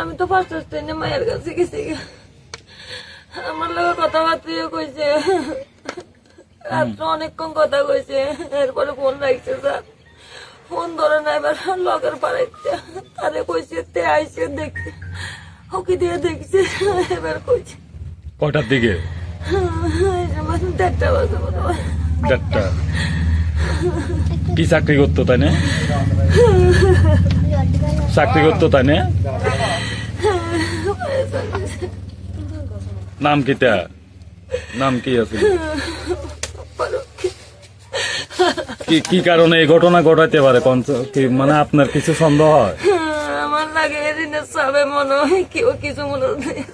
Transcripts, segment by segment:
আমি তো ফার্স্ট স্ট্যান্ডে মায়ের কাছে গেছি। আমার লোক কথাবার্তা কইছে। রাত্রে অনেকক্ষণ কথা কইছে। এরপরে ফোন রাখছে স্যার। ফোন ধরে না এবার লগের পাড়াইতে। তারে কইছে তে আইছে দেখছে হকি দিয়ে দেখছে এবার কইছে। কটার দিকে? দেড়টা বাজে চারটা কি চাকরি করতো তাই না? চাকরি করতো তাই না? নাম কিটা নাম কি আছে? কি কি কারণে এই ঘটনা ঘটাইতে পারে? কি মানে আপনার কিছু সন্দেহ হয়? আমার লাগে এদিনের সাবে মনে হয় কেউ কিছু মনে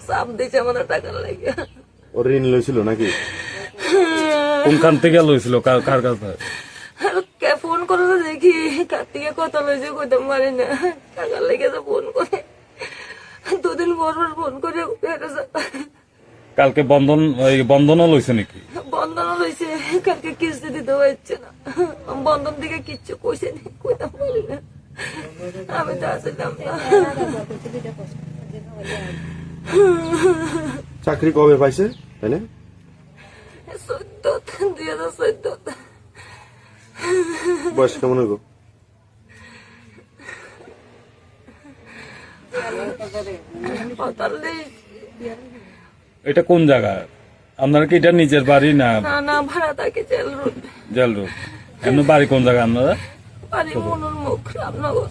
সাপ দিছে আমার টাকার লাগে। ওর ঋণ লইছিল নাকি? কোনখান থেকে লইছিল? কার কার কাছে ফোন করে দেখি? কার থেকে কথা লইছে কইতে পারি না। টাকার লেগে তো ফোন করে। দুদিন পর পর ফোন করে কালকে বন্ধন এই বন্ধনও লইছে নাকি? বন্ধন লইছে। কালকে কিস্তি দিতে পারছে না। বন্ধন দিকে কিচ্ছু কইছে নি কইতে পারি না। আমি তো আসলাম না। চাকরি কবে পাইছে তাই না চোদ্দ দুই হাজার চোদ্দ বয়স কেমন হইব? এটা কোন জায়গা? আপনার কি এটা নিজের বাড়ি না? না না ভাড়া থাকে জেল রোড জেল রোড এমনি বাড়ি কোন জায়গা আপনারা? বাড়ি মনুর মুখ রামনগর।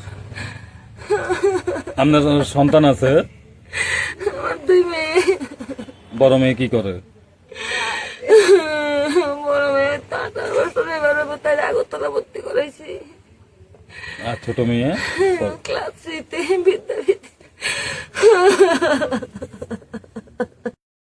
আপনার সন্তান আছে? আমার দুই মেয়ে। বড় মেয়ে কি করে? বড় মেয়ে তার বছর এবার তাই আগরতলা ভর্তি করেছি। আর ছোট মেয়ে? ক্লাস থ্রিতে বিদ্যাপীঠ ハハハハ。